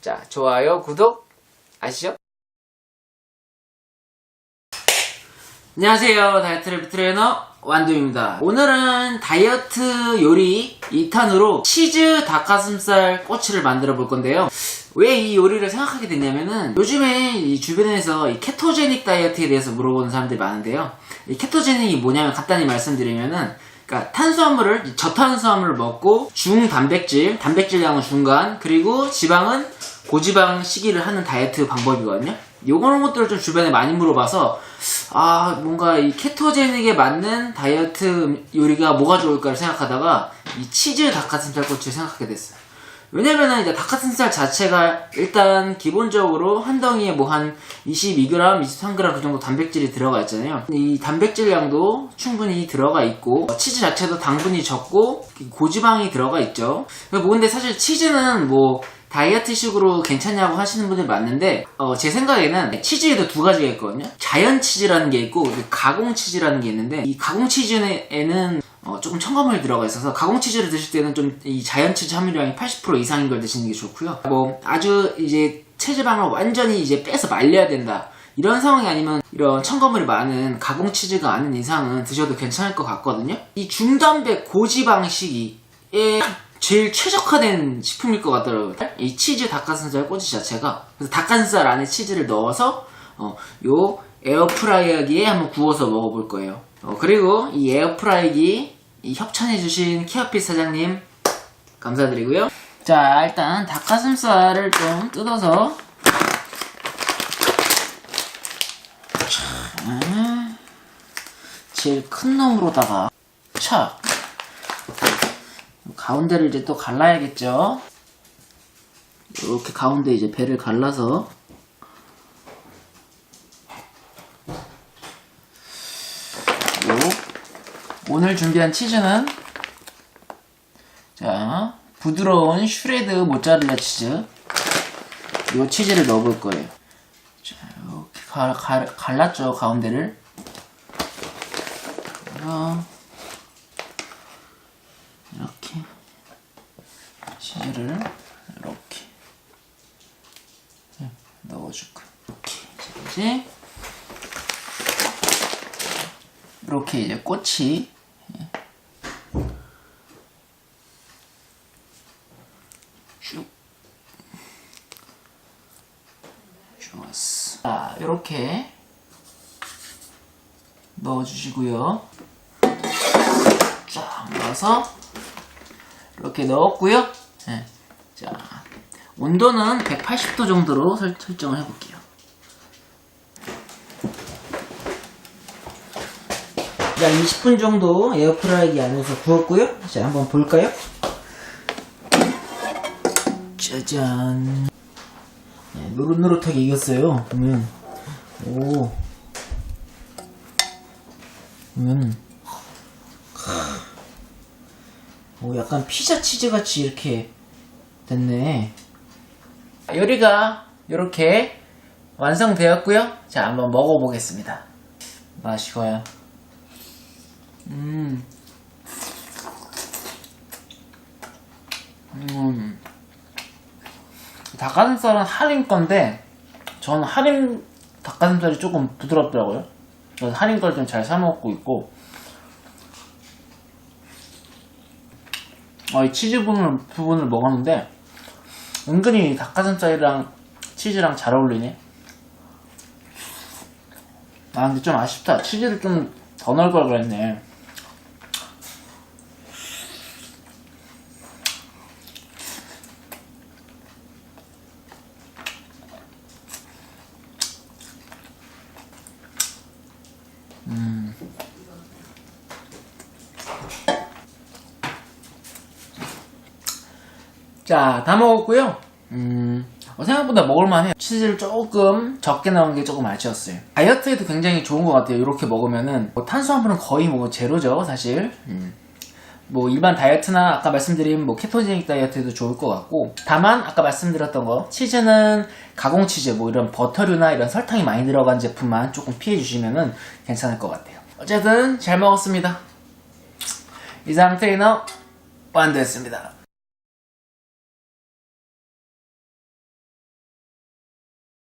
자, 좋아요, 구독, 아시죠? 안녕하세요. 다이어트 랩 트레이너 완두입니다. 오늘은 다이어트 요리 2탄으로 치즈 닭가슴살 꼬치를 만들어 볼 건데요. 왜 이 요리를 생각하게 됐냐면은 요즘에 이 주변에서 이 케토제닉 다이어트에 대해서 물어보는 사람들이 많은데요. 이 케토제닉이 뭐냐면 간단히 말씀드리면은 그러니까 탄수화물을 이 저탄수화물을 먹고 중단백질, 단백질량은 중간, 그리고 지방은 고지방 시기를 하는 다이어트 방법이거든요. 요런 것들을 좀 주변에 많이 물어봐서 아 뭔가 이 케토제닉에 맞는 다이어트 요리가 뭐가 좋을까를 생각하다가 이 치즈 닭가슴살 꼬치를 생각하게 됐어요. 왜냐면은 이제 닭가슴살 자체가 일단 기본적으로 한 덩이에 뭐 한 22g, 23g 그 정도 단백질이 들어가 있잖아요. 이 단백질량도 충분히 들어가 있고 어, 치즈 자체도 당분이 적고 고지방이 들어가 있죠. 뭐 근데 사실 치즈는 뭐 다이어트식으로 괜찮냐고 하시는 분들 많은데 어, 제 생각에는 치즈에도 두 가지가 있거든요. 자연 치즈라는 게 있고 그 가공 치즈라는 게 있는데 이 가공 치즈에는 어, 조금 첨가물이 들어가 있어서 가공 치즈를 드실 때는 좀 이 자연 치즈 함유량이 80% 이상인 걸 드시는 게 좋고요. 뭐 아주 이제 체지방을 완전히 이제 빼서 말려야 된다. 이런 상황이 아니면 이런 첨가물이 많은 가공 치즈가 아닌 이상은 드셔도 괜찮을 것 같거든요. 이 중단백 고지방 시기에 제일 최적화된 식품일 것 같더라고요. 이 치즈 닭가슴살 꼬치 자체가 그래서 닭가슴살 안에 치즈를 넣어서 어, 요 에어프라이어기에 한번 구워서 먹어볼 거예요. 어, 그리고 이 에어프라이기 이 협찬해주신 키어핏 사장님 감사드리고요. 자 일단 닭가슴살을 좀 뜯어서 자, 제일 큰 놈으로다가 차 가운데를 이제 또 갈라야겠죠. 이렇게 가운데 이제 배를 갈라서 요 오늘 준비한 치즈는 자 부드러운 슈레드 모짜렐라 치즈 요 치즈를 넣어볼 거예요. 자 이렇게 갈, 갈, 갈랐죠 가운데를. 이렇게 치즈를 이렇게 넣어줄 거예요. 이렇게 이제 이렇게 이제 꽃이 쭉 좋았어. 자, 이렇게 넣어주시고요. 쫙 넣어서 이렇게 넣었고요. 네. 자, 온도는 180도 정도로 설, 설정을 해볼게요. 자, 20분 정도 에어프라이기 안에서 구웠고요. 자, 한번 볼까요? 짜잔. 네, 노릇노릇하게 익었어요. 보면, 오. 보면, 오, 약간 피자 치즈 같이 이렇게 됐네. 요리가 이렇게 완성되었고요. 자, 한번 먹어보겠습니다. 마시고요. 닭가슴살은 할인 건데, 저는 할인 닭가슴살이 조금 부드럽더라고요. 그래서 할인 걸 좀 잘 사 먹고 있고, 어, 이 치즈 부분을, 부분을 먹었는데, 은근히 닭가슴살이랑 치즈랑 잘 어울리네. 아, 근데 좀 아쉽다. 치즈를 좀 더 넣을 걸 그랬네. 자, 다 먹었고요. 음, 어, 생각보다 먹을만해요. 치즈를 조금 적게 넣은 게 조금 아쉬웠어요. 다이어트에도 굉장히 좋은 것 같아요. 이렇게 먹으면은 뭐 탄수화물은 거의 뭐 제로죠, 사실. 음. 뭐 일반 다이어트나 아까 말씀드린 뭐 케토제닉 다이어트에도 좋을 것 같고 다만 아까 말씀드렸던 거 치즈는 가공 치즈 뭐 이런 버터류나 이런 설탕이 많이 들어간 제품만 조금 피해 주시면은 괜찮을 것 같아요. 어쨌든 잘 먹었습니다. 이상 트레이너 완두였습니다.